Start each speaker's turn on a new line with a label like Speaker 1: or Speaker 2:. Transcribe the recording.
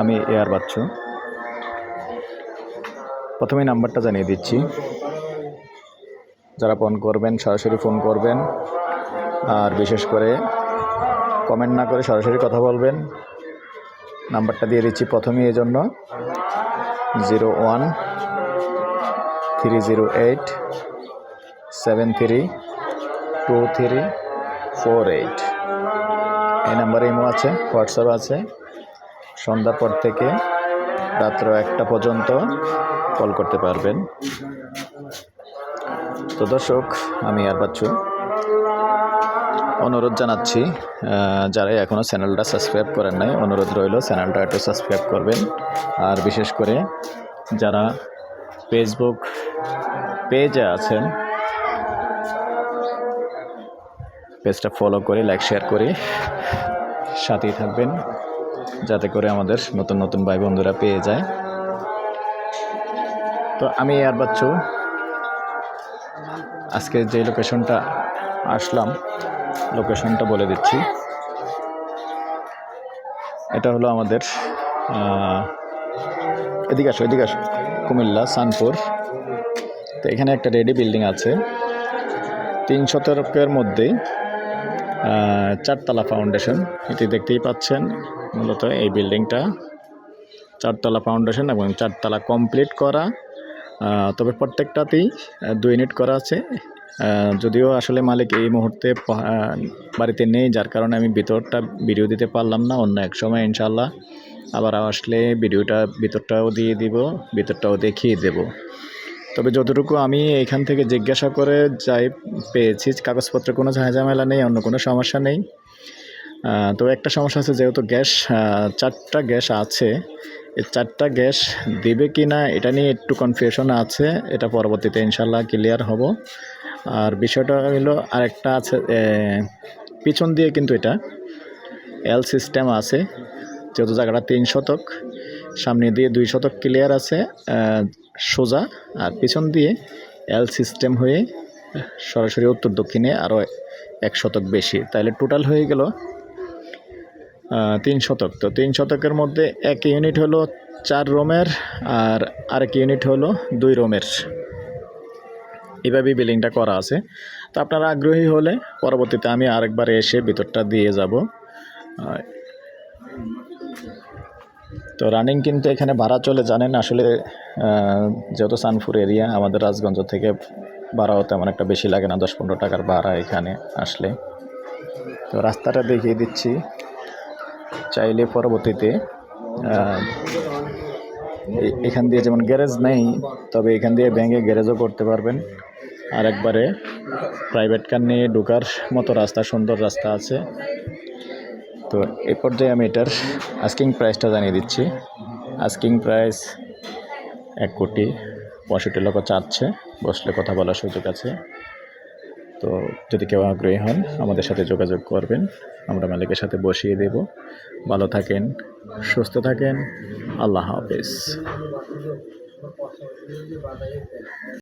Speaker 1: আমি এয়ার বাচ্চু। প্রথমে নাম্বারটা জানিয়ে দিচ্ছি। যারা ফোন করবেন, সরাসরি ফোন করবেন, আর বিশেষ করে কমেন্ট না করে সরাসরি কথা বলবেন, নাম্বারটা দিয়ে দিচ্ছি প্রথমেই এই জন্য। Zero one three zero eight seven three two three four eight এই নাম্বারে ইমো আছে হোয়াটসঅ্যাপ আছে। সন্ধ্যার পর থেকে রাত্র একটা পর্যন্ত কল করতে পারবেন। তো দর্শক, আমি আর বাচ্চু অনুরোধ জানাচ্ছি যারা এখনও চ্যানেলটা সাবস্ক্রাইব করেন নাই, অনুরোধ রইল চ্যানেলটা একটু সাবস্ক্রাইব করবেন। আর বিশেষ করে যারা ফেসবুক পেজে আছেন পেজটা ফলো করে লাইক শেয়ার করে সাথেই থাকবেন। যাতে করে আমাদের নতুন নতুন ভাই বন্ধুরা পেয়ে যায়। তো আমি আর বাচ্চু আজকে যে লোকেশনটা আসলাম লোকেশনটা বলে দিচ্ছি। এটা হলো আমাদের এদিকে আসো এদিকে আসো। কুমিল্লা, সানপুর। তো এখানে একটা রেডি বিল্ডিং আছে। তিন শতকের মধ্যেই চারতলা ফাউন্ডেশন এটি দেখতেই পাচ্ছেন, মূলত এই বিল্ডিংটা চারতলা ফাউন্ডেশন এবং চারতলা কমপ্লিট করা তবে প্রত্যেকটাতেই দুই ইউনিট করা আছে। যদিও আসলে মালিক এই মুহূর্তে বাড়িতে নেই, যার কারণে আমি ভিতরটা ভিডিও দিতে পারলাম না, অন্য এক সময় ইনশাল্লাহ আবার আসলে ভিডিওটা ভিতরটাও দিয়ে দিব, ভিতরটাও দেখিয়ে দেব। তবে যতটুকু আমি এখান থেকে জিজ্ঞাসা করে যাই পেয়েছি, কাগজপত্রে কোনো ঝামেলা নেই, অন্য কোনো সমস্যা নেই। তো একটা সমস্যা আছে, যেহেতু গ্যাস চারটা গ্যাস আছে, এই চারটা গ্যাস দেবে কি না, এটা নিয়ে একটু কনফিউশন আছে, এটা পরবর্তীতে ইনশাল্লাহ ক্লিয়ার হব। আর বিষয়টা হলো আরেকটা আছে পিছন দিয়ে কিন্তু এটা এল সিস্টেম আছে, যেহেতু জায়গাটা তিন শতক, সামনে দিয়ে দুই শতক ক্লিয়ার আছে সোজা আর পিছন দিয়ে এল সিস্টেম হয়ে সরাসরি উত্তর দক্ষিণে আরও এক শতক বেশি। তাহলে টোটাল হয়ে গেল তিন শতক। তো তিন শতকের মধ্যে এক ইউনিট হলো চার রোমের আর আরেক ইউনিট হলো দুই রোমের। এভাবেই বিলিংটা করা আছে। তো আপনারা আগ্রহী হলে পরবর্তীতে আমি আরেকবার এসে ভিতরটা দিয়ে যাব। তো রানিং কিন্তু এখানে ভাড়া চলে জানেন, আসলে যেহেতু সানপুর এরিয়া আমাদের রাজগঞ্জ থেকে ভাড়াও তেমন একটা বেশি লাগে না, দশ পনেরো টাকার ভাড়া এখানে আসলে। তো রাস্তাটা দেখিয়ে দিচ্ছি। চাইলে পরবর্তীতে এখান দিয়ে যেমন গ্যারেজ নেই, তবে এখান দিয়ে ব্যাঙ্কে গ্যারেজও করতে পারবেন। আর একবারে প্রাইভেট কার নিয়ে ঢোকার মতো রাস্তা, সুন্দর রাস্তা আছে। তো এই পর্যায়ে আমি এটার আস্কিং প্রাইসটা জানিয়ে দিচ্ছি। আস্কিং প্রাইস এক কোটি পঁয়ষট্টি লক্ষ চাচ্ছে, বসলে কথা বলার সুযোগ আছে। তো যদি কেউ আগ্রহী হন, আমাদের সাথে যোগাযোগ করবেন। আমরা মালিকের সাথে বসিয়ে দেব। ভালো থাকেন, সুস্থ থাকেন। আল্লাহ হাফেজ।